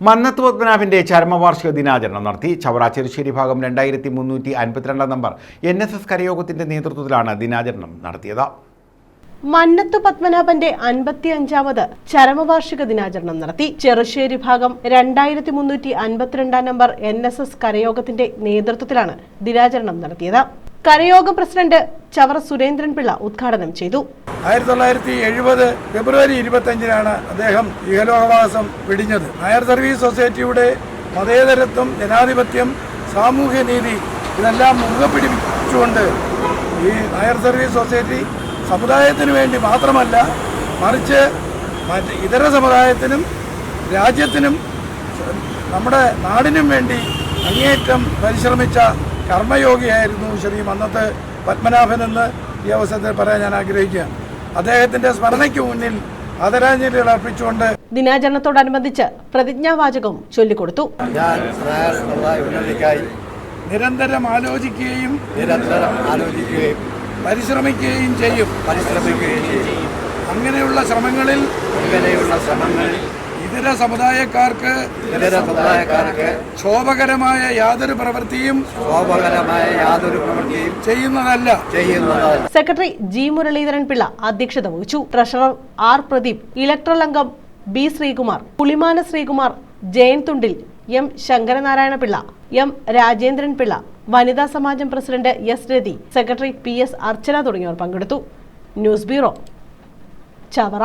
മന്നത്ത് പത്മനാഭന്റെ ചരമവാർഷിക ദിനാചരണം നടത്തി ചവറ ചെറുശ്ശേരി ഭാഗം രണ്ടായിരത്തി മുന്നൂറ്റി അൻപത്തിരണ്ടാം നമ്പർ. എൻ എസ് എസ് കരയോഗത്തിന്റെ നേതൃത്വത്തിലാണ് ദിനാചരണം നടത്തിയത്. മന്നത്തു പത്മനാഭന്റെ അൻപത്തി അഞ്ചാമത് ചരമവാർഷിക ദിനാചരണം നടത്തി ചെറുശ്ശേരി ഭാഗം രണ്ടായിരത്തി മുന്നൂറ്റി അൻപത്തിരണ്ടാം നമ്പർ എൻ എസ് എസ് കരയോഗത്തിന്റെ നേതൃത്വത്തിലാണ് ദിനാചരണം നടത്തിയത്. കരയോഗം പ്രസിഡന്റ് ചവറ സുരേന്ദ്രൻ പിള്ള ഉദ്ഘാടനം ചെയ്തു. ആയിരത്തി തൊള്ളായിരത്തി എഴുപത് ഫെബ്രുവരി ഇരുപത്തഞ്ചിനാണ് അദ്ദേഹം ഇഹലോകവാസം പിടിഞ്ഞത് നായർ സർവീസ് സൊസൈറ്റിയുടെ മതേതരത്വം ജനാധിപത്യം സാമൂഹ്യ നീതി ഇതെല്ലാം മുറുകെ പിടിപ്പിച്ചുകൊണ്ട് ഈ നായർ സർവീസ് സൊസൈറ്റി സമുദായത്തിന് വേണ്ടി മാത്രമല്ല മറിച്ച് ഇതര സമുദായത്തിനും രാജ്യത്തിനും നമ്മുടെ നാടിനും വേണ്ടി അങ്ങേയറ്റം പരിശ്രമിച്ച കർമ്മയോഗിയായിരുന്നു ശ്രീ മന്നത്ത് പത്മനാഭൻ എന്ന് ഈ അവസരത്തിൽ പറയാൻ ഞാൻ ആഗ്രഹിക്കുകയാണ്. അദ്ദേഹത്തിന്റെ സ്മരണയ്ക്ക് മുന്നിൽ ആദരാഞ്ജലികൾ അർപ്പിച്ചുകൊണ്ട് ദിനാചരണത്തോടനുബന്ധിച്ച് പ്രതിജ്ഞാവാചകവും ചൊല്ലിക്കൊടുത്തു. ഞാൻ ഉന്നതിക്കായി നിരന്തരം ആലോചിക്കുകയും നിരന്തരം ആലോചിക്കുകയും പരിശ്രമിക്കുകയും ചെയ്യും. പരിശ്രമിക്കുകയും ചെയ്യും. അങ്ങനെയുള്ള ശ്രമങ്ങളിൽ അങ്ങനെയുള്ള ശ്രമങ്ങളിൽ ഇതര സമുദായക്കാർക്ക് ഇതര സമുദായക്കാർക്ക് ക്ഷോഭകരമായ യാതൊരു പ്രവൃത്തിയും ക്ഷോഭകരമായ യാതൊരു പ്രവൃത്തിയും ചെയ്യുന്നതല്ല. ചെയ്യുന്നതല്ല. സെക്രട്ടറി ജി മുരളീധരൻ പിള്ള അധ്യക്ഷത വഹിച്ചു. ട്രഷറർ ആർ പ്രദീപ് ഇലക്ട്രൽ അംഗം B Sreekumar Pulimana Sreekumar Jayan Thundil M Sankaranarayana Pillai M Rajendran Pillai വനിതാ സമാജം president S Rathi secretary P S Archana തുടങ്ങിയവർ പങ്കെടുത്തു. News bureau Chavara.